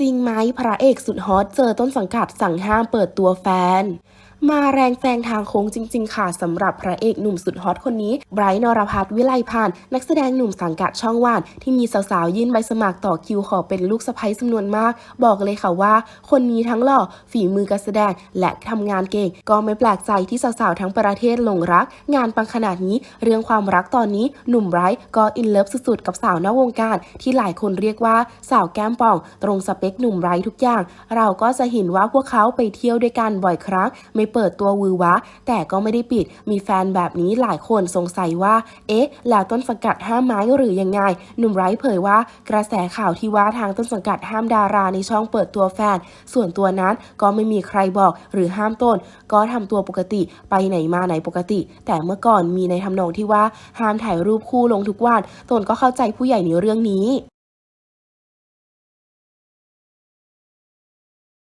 จริงไหมพระเอกสุดฮอตเจอต้นสังกัดสั่งห้ามเปิดตัวแฟน มาแรงแซงทางโค้งจริง ๆ ค่ะสำหรับพระเอกหนุ่มสุดฮอตคนนี้ไบรท์นรพัฒน์วิไลพานนักแสดงหนุ่มสังกัดช่องว่าน ที่มีสาวๆ ยื่นใบสมัครต่อคิวขอเป็นลูกสะใภ้จำนวนมาก บอกเลยค่ะว่า คนนี้ทั้งหล่อฝีมือการแสดงและทำงานเก่ง ก็ไม่แปลกใจที่สาวๆทั้งประเทศหลงรัก งานปังขนาดนี้ เรื่องความรักตอนนี้หนุ่มไบรท์ก็อินเลิฟสุดๆกับสาวนอกวงการ ที่หลายคนเรียกว่าสาวแก้มป่อง ตรงสเปคหนุ่มไรท์ทุกอย่าง เราก็จะเห็นว่าพวกเขาไปเที่ยวด้วยกันบ่อยครั้ง ไม่เปิดตัววือวะ แต่ก็ไม่ได้ปิด มีแฟนแบบนี้หลายคนสงสัยว่า เอ๊ะ แล้วต้นสังกัดห้ามไม้หรือยังไง หนุ่มไรท์เผยว่ากระแสข่าวที่ว่าทางต้นสังกัดห้ามดาราในช่องเปิดตัวแฟน ส่วนตัวนั้นก็ไม่มีใครบอกหรือห้ามต้น ก็ทำตัวปกติไปไหนมาไหนปกติ แต่เมื่อก่อนมีในทำนองที่ว่าห้ามถ่ายรูปคู่ลงทุกวันตนก็เข้าใจผู้ใหญ่ในเรื่องนี้